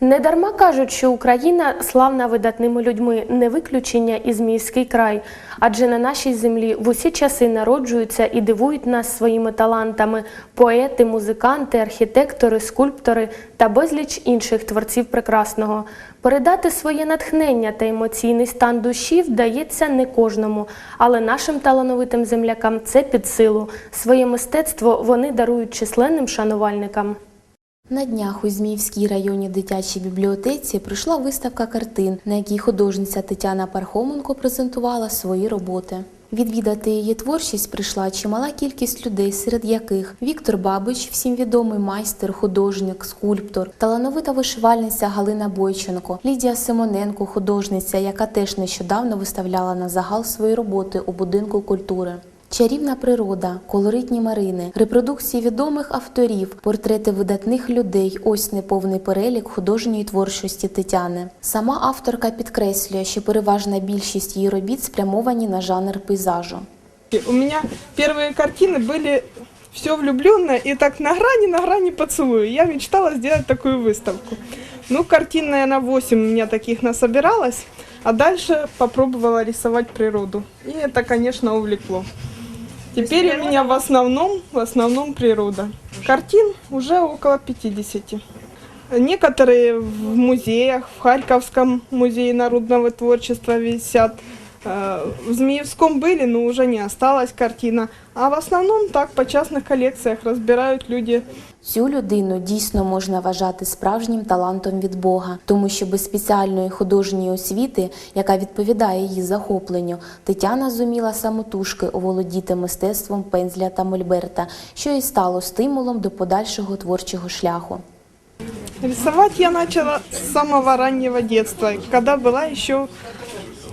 Недарма кажуть, що Україна славна видатними людьми, не виключення і Зміївський край, адже на нашій землі в усі часи народжуються і дивують нас своїми талантами поети, музиканти, архітектори, скульптори та безліч інших творців прекрасного. Передати своє натхнення та емоційний стан душі вдається не кожному, але нашим талановитим землякам це під силу. Своє мистецтво вони дарують численним шанувальникам. На днях у Зміївській районній дитячій бібліотеці пройшла виставка картин, на якій художниця Тетяна Пархоменко презентувала свої роботи. Відвідати її творчість прийшла чимала кількість людей, серед яких Віктор Бабич, всім відомий майстер, художник, скульптор, талановита вишивальниця Галина Бойченко, Лідія Симоненко, художниця, яка теж нещодавно виставляла на загал свої роботи у будинку культури. Чарівна природа, колоритні марини, репродукції відомих авторів, портрети видатних людей ось неповний перелік художньої творчості Тетяни. Сама авторка підкреслює, що переважна більшість її робіт спрямовані на жанр пейзажу. У меня первые картины были все влюбленное и так на грани, на грани поцелуя. Я мечтала сделать такую выставку. Ну, картин, наверное, 8 у меня таких насобиралось, а дальше попробовала рисовать природу. И это, конечно, увлекло. Теперь у меня в основном, в основном природа. Картин уже около 50. Некоторые в музеях, в Харьковском музее народного творчества висят. Э, В Змеевском были, но уже не осталась картина. А в основном так по частных коллекциях разбирают люди. Цю людину дійсно можна вважати справжнім талантом від Бога, тому що без спеціальної художньої освіти, яка відповідає її захопленню, Тетяна зуміла самотужки оволодіти мистецтвом пензля та мольберта, що і стало стимулом до подальшого творчого шляху. Рисовать я начала с самого раннего детства, когда была еще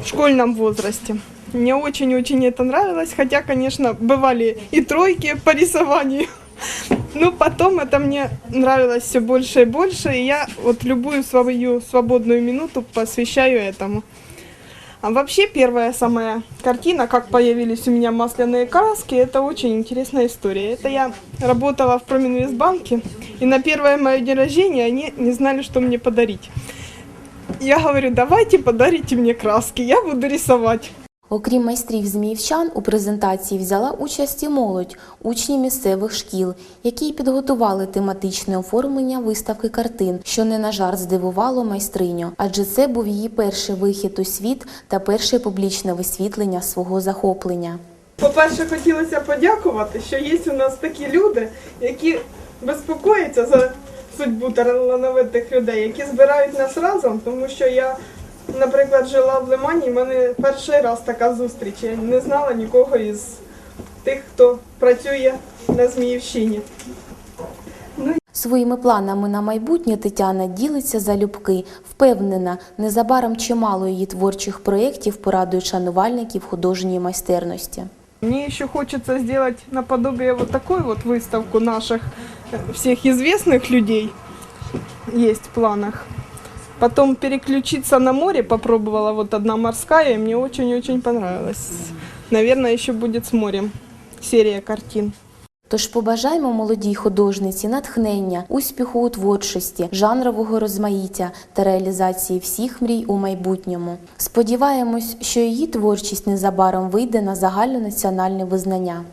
в школьном возрасте. Мне очень-очень это нравилось, хотя, конечно, бывали и тройки по рисованию. Но потом это мне нравилось все больше и больше, и я вот любую свою свободную минуту посвящаю этому. А вообще первая самая картина, как появились у меня масляные краски, это очень интересная история. Это я работала в Проминвестбанке, и на первое мое день рождения они не знали, что мне подарить. Я говорю, давайте подарите мне краски, я буду рисовать. Окрім майстрів зміївчан, у презентації взяла участь і молодь, учні місцевих шкіл, які підготували тематичне оформлення виставки картин, що не на жарт здивувало майстриню, адже це був її перший вихід у світ та перше публічне висвітлення свого захоплення. По-перше, хотілося подякувати, що є у нас такі люди, які безпокояться за судьбу талановитих людей, які збирають нас разом, тому що я, наприклад, жила в Лимані, в мене перший раз така зустріч. Я не знала нікого із тих, хто працює на Зміївщині. Своїми планами на майбутнє Тетяна ділиться залюбки, впевнена, незабаром чимало її творчих проєктів порадують шанувальників художньої майстерності. Мне еще хочется сделать наподобие вот такой вот выставку наших э, всех известных людей. Есть в планах. Потом переключиться на море попробовала, вот одна морская, и мне очень-очень понравилось. Наверное, еще будет с морем серия картин. Тож побажаємо молодій художниці натхнення, успіху у творчості, жанрового розмаїття та реалізації всіх мрій у майбутньому. Сподіваємось, що її творчість незабаром вийде на загальнонаціональне визнання.